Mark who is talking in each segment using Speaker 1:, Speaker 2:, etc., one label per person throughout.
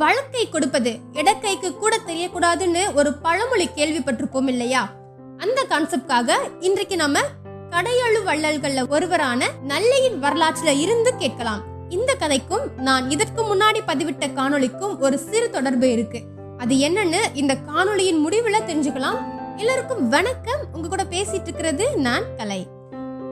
Speaker 1: வழக்கை கொடுப்பது இடக்கைக்கு கூட தெரியக்கூடாதுன்னு ஒரு பழமொழி கேள்விப்பட்டிருப்போம் இல்லையா? அந்த கான்செப்ட்காக இன்றைக்கு நம்ம கடையழு வள்ளல்கள்ல ஒருவரான நல்லையின் வரலாற்றுல இருந்து கேட்கலாம். இந்த கதைக்கும் நான் இதற்கு முன்னாடி பதிவிட்ட காணொளிக்கும் ஒரு சிறு தொடர்பு இருக்கு. அது என்னன்னு இந்த காணொளியின் முடிவுல தெரிஞ்சுக்கலாம். எல்லாருக்கும் வணக்கம். உங்க கூட பேசிட்டு இருக்கிறது நான் கலை.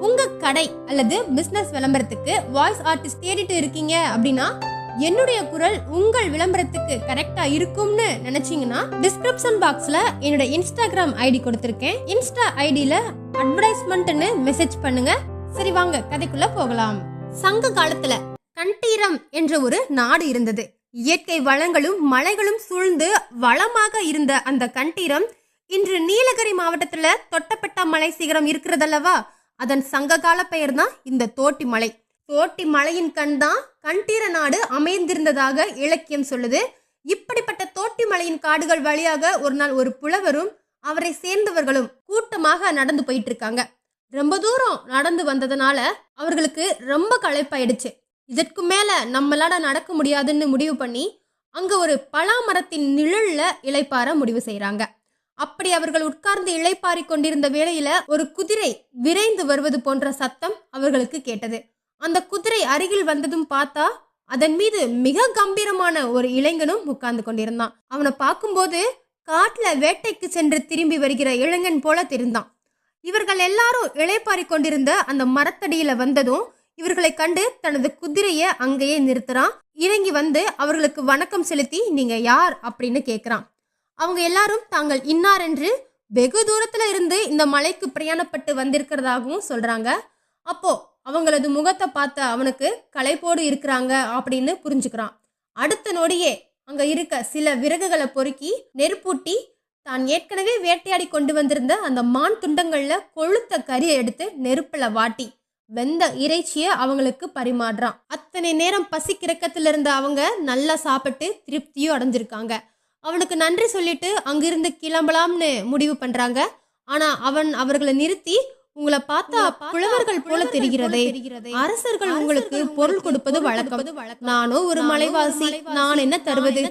Speaker 1: உங்க கடை அல்லது பிசினஸ் விளம்பரத்துக்கு வாய்ஸ் ஆர்டிஸ்ட் தேடிட்டு இருக்கீங்க அப்படின்னா என்னுடைய குரல் உங்கள் விளம்பரத்துக்கு கரெக்டா இருக்கும்னு நினைச்சீங்கன்னா டிஸ்கிரிப்ஷன் பாக்ஸ்ல என்னோட இன்ஸ்டாகிராம் ஐடி கொடுத்திருக்கேன். இன்ஸ்டா ஐடியில அட்வர்டைஸ்மெண்ட்னு மெசேஜ் பண்ணுங்க. சரி வாங்க கதைக்குள்ள போகலாம். சங்க காலத்துல கண்டீரம் என்ற ஒரு நாடு இருந்தது. இயற்கை வளங்களும் மலைகளும் சூழ்ந்து வளமாக இருந்த அந்த கண்டீரம் இன்று நீலகிரி மாவட்டத்துல தொட்டப்பட்ட மலை சிகரம் இருக்கிறதல்லவா? அதன் சங்ககால பெயர் தான் இந்த தோட்டி மலை. தோட்டி மலையின் கண் தான் கண்டீர நாடு அமைந்திருந்ததாக இலக்கியம் சொல்லுது. இப்படிப்பட்ட தோட்டி மலையின் காடுகள் வழியாக ஒரு நாள் ஒரு புலவரும் அவரை சேர்ந்தவர்களும் கூட்டமாக நடந்து போயிட்டு இருக்காங்க ரொம்ப தூரம் நடந்து வந்ததுனால அவர்களுக்கு ரொம்ப களைப்பாயிடுச்சு. இதற்கு மேல நம்மளால நடக்க முடியாதுன்னு முடிவு பண்ணி அங்க ஒரு பலா மரத்தின் நிழல்ல இலைப்பார முடிவு செய்யறாங்க அப்படி அவர்கள் உட்கார்ந்து இளைப்பாரி கொண்டிருந்த வேளையில ஒரு குதிரை விரைந்து வருவது போன்ற சத்தம் அவர்களுக்கு கேட்டது. அந்த குதிரை அருகில் வந்ததும் பார்த்தா அதன் மீது மிக கம்பீரமான ஒரு இளைஞனும் உட்கார்ந்து கொண்டிருந்தான். அவனை பார்க்கும்போது காட்டுல வேட்டைக்கு சென்று திரும்பி வருகிற இளைஞன் போல தெரிந்தான். இவர்கள் எல்லாரும் இளைப்பாரி கொண்டிருந்த அந்த மரத்தடியில வந்ததும் இவர்களை கண்டு தனது குதிரையை அங்கேயே நிறுத்துறான். இறங்கி வந்து அவர்களுக்கு வணக்கம் செலுத்தி நீங்க யார்? அப்படின்னு கேட்குறான் அவங்க எல்லாரும் தாங்கள் இன்னார்? என்று வெகு தூரத்துல இருந்து இந்த மலைக்கு பிரயாணப்பட்டு வந்திருக்கிறதாகவும் சொல்றாங்க. அப்போ அவங்களது முகத்தை பார்த்த அவனுக்கு களைப்போடு இருக்கிறாங்க அப்படின்னு புரிஞ்சுக்கிறான். அடுத்த நொடியே அங்க இருக்க சில விறகுகளை பொறுக்கி நெருப்பூட்டி தான் ஏற்கனவே வேட்டையாடி கொண்டு வந்திருந்த அந்த மான் துண்டங்கள்ல கொழுத்த கறியை எடுத்து நெருப்புல வாட்டி வெந்த இறைச்சியை அவங்களுக்கு பரிமாறுறான். அத்தனை நேரம் பசி கிறக்கத்துல இருந்த அவங்க நல்லா சாப்பிட்டு திருப்தியும் அடைஞ்சிருக்காங்க. அவனுக்கு நன்றி சொல்லிட்டு அங்கிருந்து கிளம்பலாம்னு முடிவு பண்றாங்க. ஆனா அவன் அவர்களை நிறுத்தி உங்களை பார்த்தா புலவர்கள் போல தெரிகிறதே. அரசர்கள் உங்களுக்கு பொருள் கொடுப்பது வழக்கம். நானோ ஒரு மலைவாசி நான் என்ன தருவது?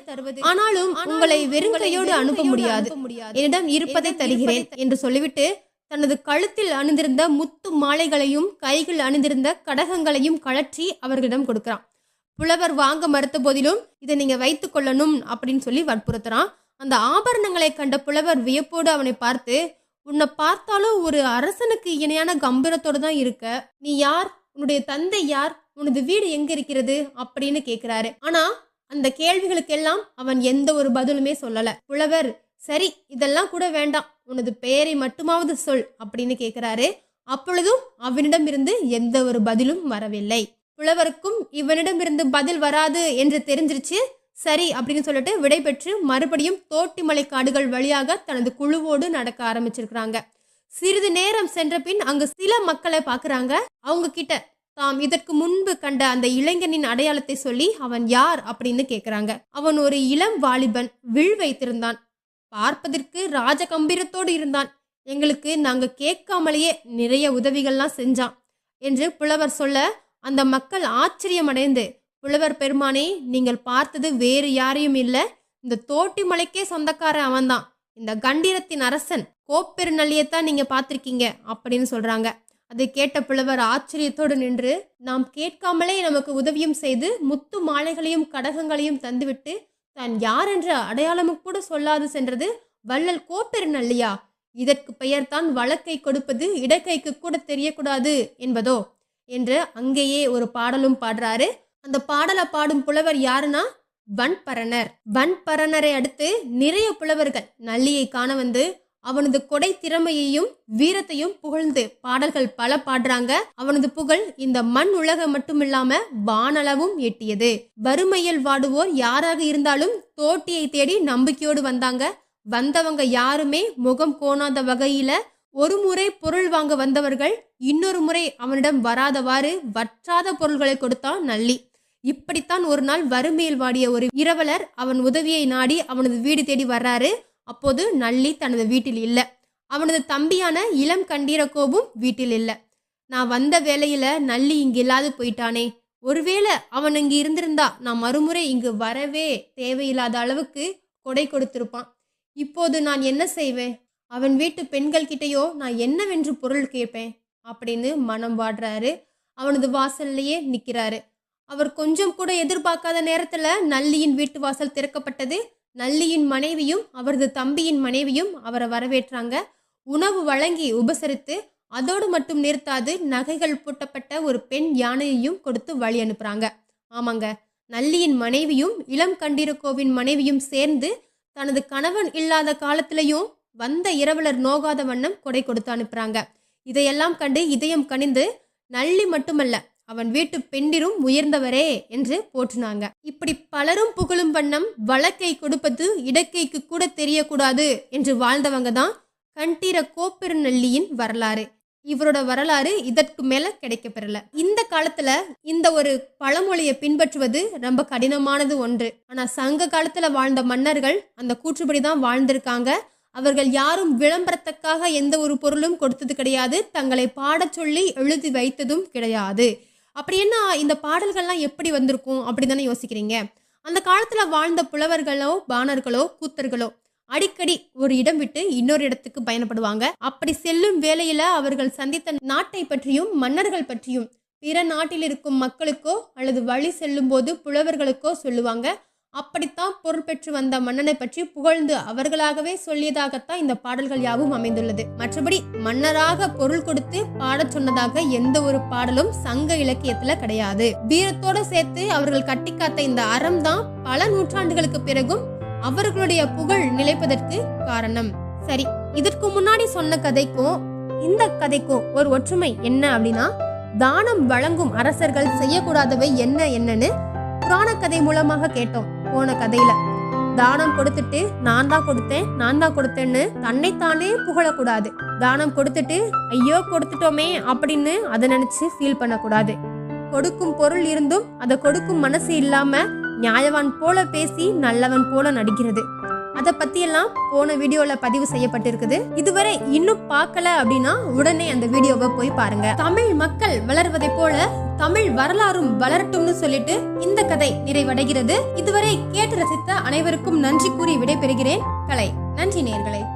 Speaker 1: ஆனாலும் உங்களை வெறுங்கையோடு அனுப்ப முடியாது. என்னிடம் இருப்பதை தருகிறேன் என்று சொல்லிவிட்டு தனது கழுத்தில் அணிந்திருந்த முத்து மாலைகளையும் கைகள் அணிந்திருந்த கடகங்களையும் கழற்றி அவர்களிடம் கொடுக்கிறான். புலவர் வாங்க மறுத்த போதிலும் இதை நீங்க வைத்துக் கொள்ளணும் அப்படின்னு சொல்லி வற்புறுத்துறான். அந்த ஆபரணங்களை கண்ட புலவர் வியப்போடு அவனை பார்த்து உன்னை பார்த்தாலும் ஒரு அரசனுக்கு இணையான கம்பீரத்தோடு தான் இருக்க. நீ யார்? உன்னுடைய தந்தை யார்? உனது வீடு எங்க இருக்கிறது? அப்படின்னு கேட்கிறாரு ஆனா அந்த கேள்விகளுக்கெல்லாம் அவன் எந்த ஒரு பதிலுமே சொல்லல. புலவர் சரி இதெல்லாம் கூட வேண்டாம். உனது பெயரை மட்டுமாவது சொல் அப்படின்னு கேட்கிறாரு அப்பொழுதும் அவனிடமிருந்து எந்த ஒரு பதிலும் வரவில்லை. புலவருக்கும் இவனிடமிருந்து பதில் வராது என்று தெரிஞ்சிருச்சு. சரி அப்படின்னு சொல்லிட்டு விடைபெற்று மறுபடியும் தோட்டிமலை காடுகள் வழியாக தனது குழுவோடு நடக்க ஆரம்பிச்சிருக்கிறாங்க. சிறிது நேரம் சென்ற பின் அங்கு சில மக்களை பார்க்குறாங்க. அவங்க கிட்ட தாம் இதற்கு முன்பு கண்ட அந்த இளைஞனின் அடையாளத்தை சொல்லி அவன் யார் அப்படின்னு கேட்குறாங்க அவன் ஒரு இளம் வாலிபன் வில் வைத்திருந்தான். பார்ப்பதற்கு ராஜ கம்பீரத்தோடு இருந்தான். எங்களுக்கு நாங்க கேட்காமலேயே நிறைய உதவிகள்லாம் செஞ்சான் என்று புலவர் சொல்ல அந்த மக்கள் ஆச்சரியமடைந்து புலவர் பெருமானே நீங்கள் பார்த்தது வேறு யாரையும் இல்லை. இந்த தோட்டி மலைக்கே சொந்தக்காரன் அவன்தான். இந்த கண்டீரத்தின் அரசன் கோப்பெருநல்லியத்தான் நீங்க பார்த்துருக்கீங்க அப்படின்னு சொல்றாங்க. அதை கேட்ட புலவர் ஆச்சரியத்தோடு நின்று நாம் கேட்காமலே நமக்கு உதவியும் செய்து முத்து மாலைகளையும் கடகங்களையும் தந்துவிட்டு தான் யார் என்ற அடையாளமும் கூட சொல்லாது சென்றது வள்ளல் கோப்பெருநல்லியா? இதற்கு பெயர்தான் வழக்கை கொடுப்பது இடக்கைக்கு கூட தெரியக்கூடாது என்பதோ? என்று அங்கேயே ஒரு பாடலும் பாடுறாரு. அந்த பாடலை பாடும் புலவர் யாருன்னா? வன்பரணர். வன்பரணரை அடுத்து நிறைய புலவர்கள். நல்லியை காண வந்து அவனது கொடை திறமையையும் வீரத்தையும் புகழ்ந்து பாடல்கள் பல பாடுறாங்க. அவனது புகழ் இந்த மண் உலகம் மட்டுமில்லாம வானளவும் எட்டியது. வறுமையில் வாடுவோர் யாராக இருந்தாலும் தோட்டியை தேடி நம்பிக்கையோடு வந்தாங்க. வந்தவங்க யாருமே முகம் கோணாத வகையில ஒரு முறை பொருள் வாங்க வந்தவர்கள் இன்னொரு முறை அவனிடம் வராதவாறு வற்றாத பொருள்களை கொடுத்தான் நல்லி. இப்படித்தான் ஒரு நாள் வறுமையில் வாடிய ஒரு இரவலர் அவன் உதவியை நாடி அவனது வீடு தேடி வர்றாரு. அப்போது நல்லி தனது வீட்டில் இல்லை. அவனது தம்பியான இளம் கண்டீரக்கோபும் வீட்டில் இல்லை. நான் வந்த வேலையில நல்லி இங்கு இல்லாது போயிட்டானே. ஒருவேளை அவன் இங்கு இருந்திருந்தா நான் மறுமுறை இங்கு வரவே தேவையில்லாத அளவுக்கு கொடை கொடுத்திருப்பான். இப்போது நான் என்ன செய்வேன்? அவன் வீட்டு பெண்கள் கிட்டேயோ நான் என்னவென்று பொருள் கேட்பேன்? அப்படின்னு மனம் வாடுறாரு. அவனது வாசல்லையே நிற்கிறாரு அவர் கொஞ்சம் கூட எதிர்பார்க்காத நேரத்தில் நல்லியின் வீட்டு வாசல் திறக்கப்பட்டது. நல்லியின் மனைவியும் அவரது தம்பியின் மனைவியும் அவரை வரவேற்றாங்க. உணவு வழங்கி உபசரித்து அதோடு மட்டும் நிறுத்தாது நகைகள் பூட்டப்பட்ட ஒரு பெண் யானையையும் கொடுத்து வழி அனுப்புறாங்க. ஆமாங்க நல்லியின் மனைவியும் இளம் கண்டிருக்கோவின் மனைவியும் சேர்ந்து தனது கணவன் இல்லாத காலத்திலையும் வந்த இரவலர் நோகாத வண்ணம் கொடை கொடுத்து அனுப்புறாங்க. இதையெல்லாம் கண்டு இதயம் கனிந்து நல்லி மட்டுமல்ல அவன் வீட்டு பெண்டிரும் உயர்ந்தவரே என்று போற்றினாங்க. இப்படி பலரும் புகழும் வண்ணம் வழக்கை கொடுப்பது இடக்கைக்கு கூட தெரியக்கூடாது என்று வாழ்ந்தவங்க தான் கண்டீர கோப்பெருநல்லியின் வரலாறு. இவரோட வரலாறு இதற்கு மேல கிடைக்கப்பெறல. இந்த காலத்துல இந்த ஒரு பழமொழியை பின்பற்றுவது ரொம்ப கடினமானது ஒன்று. ஆனா சங்க காலத்துல வாழ்ந்த மன்னர்கள் அந்த கூற்றுப்படி தான் வாழ்ந்திருக்காங்க. அவர்கள் யாரும் விளம்பரத்துக்காக எந்த ஒரு பொருளும் கொடுத்தது கிடையாது. தங்களை பாடச் சொல்லி எழுதி வைத்ததும் கிடையாது. அப்படி என்ன இந்த பாடல்கள்லாம் எப்படி வந்திருக்கும் அப்படி தானே யோசிக்கிறீங்க? அந்த காலத்தில் வாழ்ந்த புலவர்களோ பாணர்களோ கூத்தர்களோ அடிக்கடி ஒரு இடம் விட்டு இன்னொரு இடத்துக்கு பயணப்படுவாங்க. அப்படி செல்லும் வேலையில அவர்கள் சந்தித்த நாட்டை பற்றியும் மன்னர்கள் பற்றியும் பிற நாட்டில் இருக்கும் மக்களுக்கோ அல்லது வழி செல்லும் போது புலவர்களுக்கோ சொல்லுவாங்க. அப்படித்தான் பொருள் பெற்று வந்த மன்னனை பற்றி புகழ்ந்து அவர்களாகவே சொல்லியதாகத்தான் இந்த பாடல்கள் யாவும் அமைந்துள்ளது. மற்றபடி மன்னராக பொருள் கொடுத்து பாடச் சொன்னதாக எந்த ஒரு பாடலும் சங்க இலக்கியத்துல கிடையாது. வீரத்தோட சேர்த்து அவர்கள் கட்டிக்காத்த இந்த அறம் தான் பல நூற்றாண்டுகளுக்கு பிறகும் அவர்களுடைய புகழ் நிலைப்பதற்கு காரணம். சரி இதற்கு முன்னாடி சொன்ன கதைக்கும் இந்த கதைக்கும் ஒரு ஒற்றுமை என்ன அப்படின்னா தானம் வழங்கும் அரசர்கள் செய்யக்கூடாதவை என்ன என்னன்னு புராண கதை மூலமாக கேட்டோம். போன கதையில. தானம் கொடுத்துட்டு நான் தான் கொடுத்தேன் நான் தான் கொடுத்தேன்னு தன்னைத்தானே புகழக்கூடாது. தானம் கொடுத்துட்டு ஐயோ கொடுத்துட்டோமே அப்படின்னு அதை நினைச்சு ஃபீல் பண்ணக்கூடாது. கொடுக்கும் பொருள் இருந்தும் அதை கொடுக்கும் மனசு இல்லாம நியாயவான் போல பேசி நல்லவன் போல நடிக்கிறது. அதை பற்றியெல்லாம் போன வீடியோவில் பதிவு செய்யப்பட்டிருக்குது. இதுவரை இன்னும் பார்க்கல அப்படின்னா உடனே அந்த வீடியோவை போய் பாருங்க. தமிழ் மக்கள் வளர்வதை போல தமிழ் வரலாறும் வளரட்டும்னு சொல்லிட்டு இந்த கதை நிறைவடைகிறது. இதுவரை கேட்டு ரசித்த அனைவருக்கும் நன்றி கூறி விடைபெறுகிறேன். கலை. நன்றி நேர்களை.